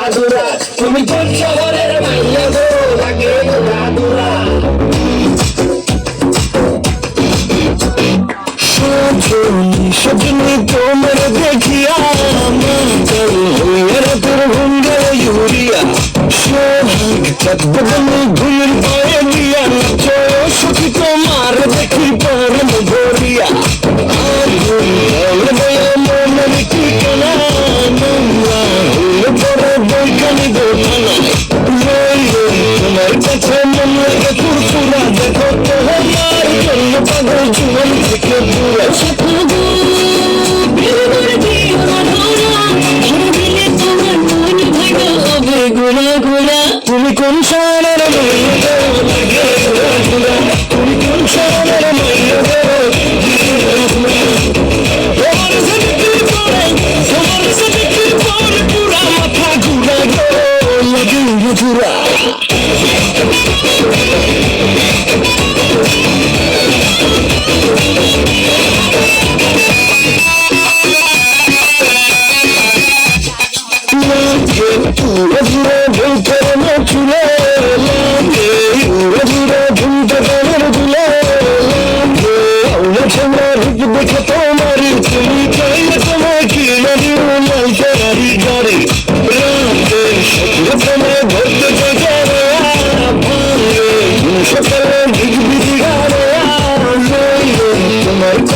আধুরা তুমি কোন শহরের মাইয়া গো? লাগে আধুরা সজনী সজনী তোমার দেখিয়া তোর ভঙ্গে ইউরিয়া সোহাগ চাঁদ বদলে তোমার কাছে মন লাগে ফুরফুরা দেখো তোমার জন্য পাগল জীবন থেকে দূরে। তুমি কোন শহরের তুমি কোন শহরের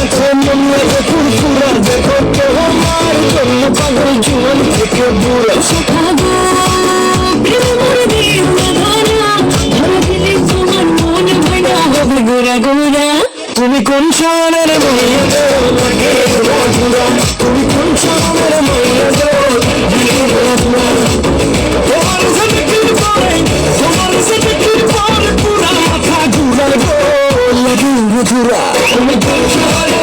কাছে মন লাগে ফুরফুরা দেখো তোমার জন্য পাগল জীবন থেকে তুমি কোন শহরের তুমি কোন শহরের পুরা লাগে ঘুরা তুমি কোন শহরের